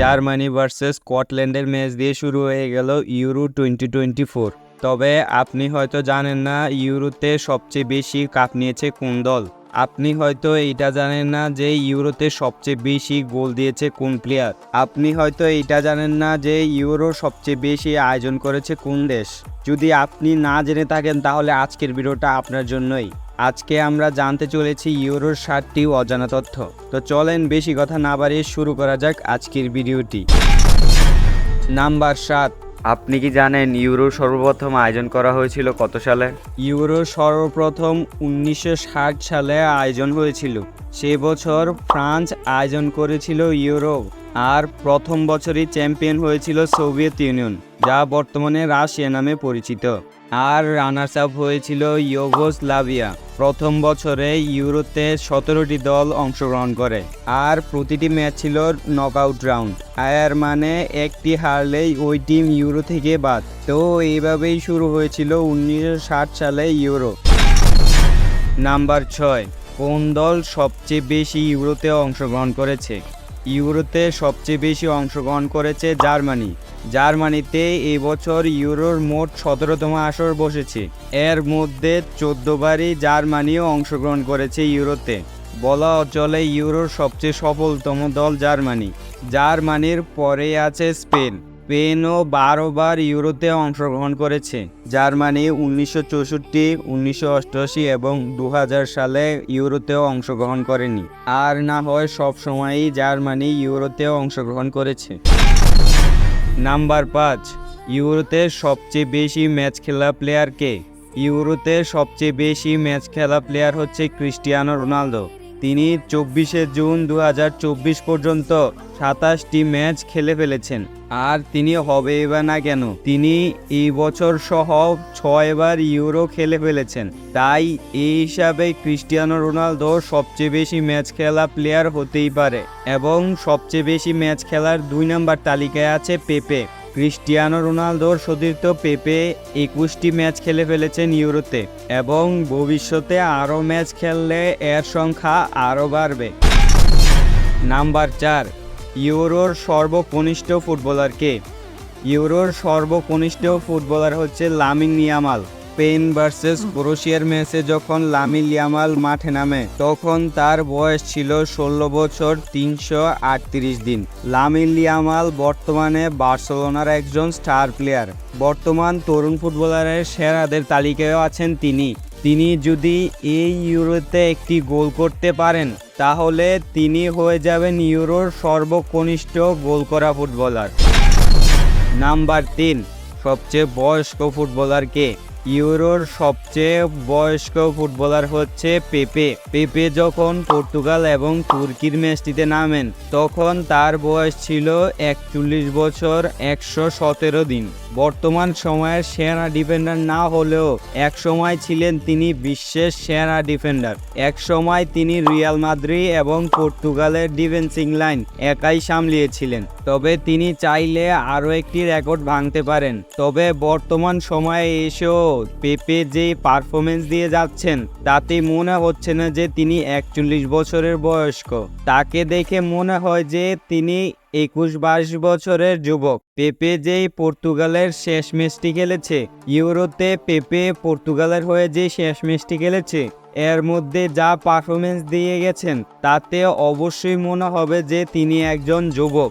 Germany versus স্কটল্যান্ডের match দিয়ে শুরু হয়ে গেল ইউরো টোয়েন্টি টোয়েন্টি ফোর। তবে আপনি হয়তো জানেন না ইউরোতে সবচেয়ে বেশি কাপ নিয়েছে কোন দল। আপনি হয়তো এটা জানেন না যে ইউরোতে সবচেয়ে বেশি গোল দিয়েছে কোন প্লেয়ার। আপনি হয়তো এটা জানেন না যে ইউরো সবচেয়ে বেশি আয়োজন করেছে কোন দেশ। যদি আপনি না জেনে থাকেন তাহলে আজকের ভিডিওটা আপনার জন্যই। আজকে আমরা জানতে চলেছি ইউরোর সাতটি অজানা তথ্য। তো চলেন বেশি কথা না বাড়িয়ে শুরু করা যাক আজকের ভিডিওটি। নাম্বার সাত। আপনি কি জানেন ইউরো সর্বপ্রথম আয়োজন করা হয়েছিল কত সালে? ইউরো সর্বপ্রথম উনিশশো ষাট সালে আয়োজন হয়েছিল। সে বছর ফ্রান্স আয়োজন করেছিল ইউরো। আর প্রথম বছরই চ্যাম্পিয়ন হয়েছিল সোভিয়েত ইউনিয়ন যা বর্তমানে রাশিয়া নামে পরিচিত। আর রানার্স আপ হয়েছিল ইয়োগোস্লাভিয়া প্রথম বছরে ইউরোতে সতেরোটি দল অংশগ্রহণ করে, আর প্রতিটি ম্যাচ ছিল নকআউট রাউন্ড আর মানে একটি হারলেই ওই টিম ইউরো থেকে বাদ। তো এইভাবেই শুরু হয়েছিল উনিশশো ষাট সালে ইউরো। নাম্বার ছয়, কোন দল সবচেয়ে বেশি ইউরোতে অংশগ্রহণ করেছে? ইউরোতে সবচেয়ে বেশি অংশগ্রহণ করেছে জার্মানি। জার্মানিতে এবছর ইউরোর মোট সতেরোতম আসর বসেছে। এর মধ্যে চোদ্দবারই জার্মানিও অংশগ্রহণ করেছে ইউরোতে। বলা চলে ইউরোর সবচেয়ে সফলতম দল জার্মানি। জার্মানির পরে আছে স্পেন। স্পেনও বারোবার ইউরোতে অংশগ্রহণ করেছে। জার্মানি উনিশশো চৌষট্টি, উনিশশো অষ্টআশি এবং দু হাজার সালে ইউরোতেও অংশগ্রহণ করেনি। আর না হয় সব সময়ই জার্মানি ইউরোতেও অংশগ্রহণ করেছে। নাম্বার পাঁচ, ইউরোতে সবচেয়ে বেশি ম্যাচ খেলা প্লেয়ার কে? ইউরোতে সবচেয়ে বেশি ম্যাচ খেলা প্লেয়ার হচ্ছে ক্রিস্টিয়ানো রোনালদো। তিনি চব্বিশে জুন দু হাজার চব্বিশ পর্যন্ত সাতাশটি ম্যাচ খেলে ফেলেছেন। আর তিনি হবে বা না কেন? তিনি এই বছর সহ ছয়বার ইউরো খেলে ফেলেছেন। তাই এই হিসাবে ক্রিস্টিয়ানো রোনালদো সবচেয়ে বেশি ম্যাচ খেলা প্লেয়ার হতেই পারে এবং সবচেয়ে বেশি ম্যাচ খেলার দুই নম্বর তালিকায় আছে পেপে। ক্রিস্টিয়ানো রোনালদোর সতীর্থ পেপে একুশটি ম্যাচ খেলে ফেলেছেন ইউরোতে এবং ভবিষ্যতে আরও ম্যাচ খেললে এর সংখ্যা আরও বাড়বে। নাম্বার চার, ইউরোর সর্বকনিষ্ঠ ফুটবলারকে। ইউরোর সর্বকনিষ্ঠ ফুটবলার হচ্ছে লামিং ইয়ামাল। স্পেন ভার্সেস ক্রোশিয়ার ম্যাচে যখন লামিন ইয়ামাল মাঠে নামে, তখন তার বয়স ছিল ষোলো বছর তিনশো আটত্রিশ দিন। লামিন ইয়ামাল বর্তমানে বার্সেলোনার একজন স্টার প্লেয়ার। বর্তমান তরুণ ফুটবলারের সেরাদের তালিকায়ও আছেন তিনি। তিনি যদি এই ইউরোতে একটি গোল করতে পারেন, তাহলে তিনি হয়ে যাবেন ইউরোর সর্বকনিষ্ঠ গোল করা ফুটবলার। নাম্বার তিন, সবচেয়ে বয়স্ক ফুটবলার কে? ইউরোর সবচেয়ে বয়স্ক ফুটবলার হচ্ছে পেপে। পেপে যখন পর্তুগাল এবং তুর্কির ম্যাচটিতে নামেন, তখন তার বয়স ছিল একচল্লিশ বছর একশো সতেরো দিন। বর্তমান সময়ের সেরা ডিফেন্ডার না হলেও এক সময় ছিলেন তিনি বিশ্বের সেরা ডিফেন্ডার। এক সময় তিনি রিয়াল মাদ্রি এবং পর্তুগালের ডিফেন্সিং লাইন একাই সামলিয়েছিলেন। তবে তিনি চাইলে আরও একটি রেকর্ড ভাঙতে পারেন। তবে বর্তমান সময়ে এসেও পেপে যে পারফরমেন্স দিয়ে যাচ্ছেন, তাতে মনে হচ্ছে না যে তিনি একচল্লিশ বছরের বয়স্ক। তাকে দেখে মনে হয় যে তিনি একুশ বাইশ বছরের যুবক। পেপে যেই পর্তুগালের শেষ ম্যাচটি খেলেছে, ইউরোতে পেপে পর্তুগালের হয়ে যে শেষ ম্যাচটি খেলেছে, এর মধ্যে যা পারফরমেন্স দিয়ে গেছেন, তাতে অবশ্যই মনে হবে যে তিনি একজন যুবক।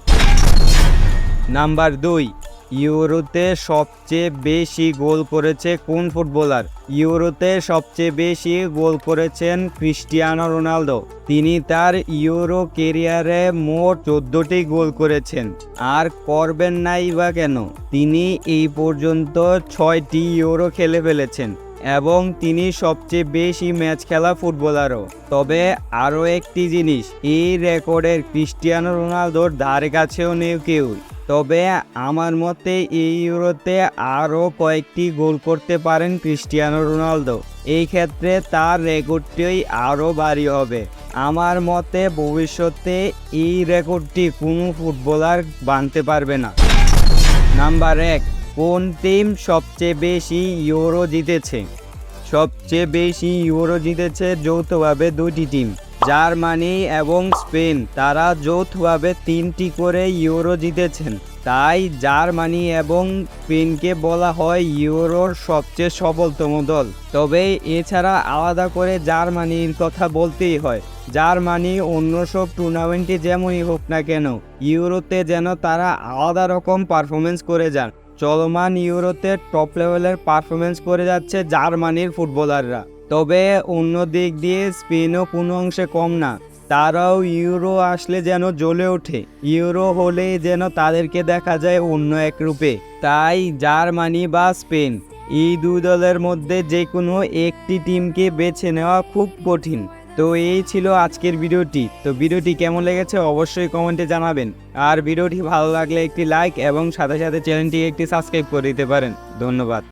নাম্বার দুই ইউরোতে সবচেয়ে বেশি গোল করেছে কোন ফুটবলার? ইউরোতে সবচেয়ে বেশি গোল করেছেন ক্রিস্টিয়ানো রোনালদো। তিনি তার ইউরো কেরিয়ারে মোট চোদ্দটি গোল করেছেন। আর করবেন নাই বা কেন? তিনি এই পর্যন্ত ছয়টি ইউরো খেলে ফেলেছেন। এবং তিনি সবচেয়ে বেশি ম্যাচ খেলা ফুটবলারও। তবে আরও একটি জিনিস, এই রেকর্ডের ক্রিস্টিয়ানো রোনালদোর ধারে কাছেও নেই কেউ। তবে আমার মতে এই ইউরোতে আরও কয়েকটি গোল করতে পারেন ক্রিস্টিয়ানো রোনালদো। এই ক্ষেত্রে তার রেকর্ডটি আরও ভারী হবে। আমার মতে ভবিষ্যতে এই রেকর্ডটি কোনো ফুটবলার বানতে পারবে না। নাম্বার এক কোন টিম সবচেয়ে বেশি ইউরো জিতেছে? সবচেয়ে বেশি ইউরো জিতেছে যৌথভাবে দুটি টিম জার্মানি এবং স্পেন। তারা যৌথভাবে তিনটি করে ইউরো জিতেছেন। তাই জার্মানি এবং স্পেনকে বলা হয় ইউরোর সবচেয়ে সফলতম দল। তবে এছাড়া আলাদা করে জার্মানির কথা বলতেই হয়। জার্মানি অন্য সব টুর্নামেন্টে যেমনই হোক না কেন ইউরোতে যেন তারা আলাদা রকম পারফরমেন্স করে যান। চলমান ইউরোতে টপ লেভেলের পারফরমেন্স করে যাচ্ছে জার্মানির ফুটবলাররা তবে অন্য দিক দিয়ে স্পেনও কোনো অংশে কম না। তারাও ইউরো আসলে যেন জ্বলে ওঠে। ইউরো হলে যেন তাদেরকে দেখা যায় অন্য এক রূপে। তাই জার্মানি বা স্পেন এই দুই দলের মধ্যে যে কোনো একটি টিমকে বেছে নেওয়া খুব কঠিন। তো এই ছিল আজকের ভিডিওটি। তো ভিডিওটি কেমন লেগেছে অবশ্যই কমেন্টে জানাবেন। আর ভিডিওটি ভালো লাগলে একটি লাইক এবং সাথে সাথে চ্যানেলটি একটি সাবস্ক্রাইব করে দিতে পারেন। ধন্যবাদ।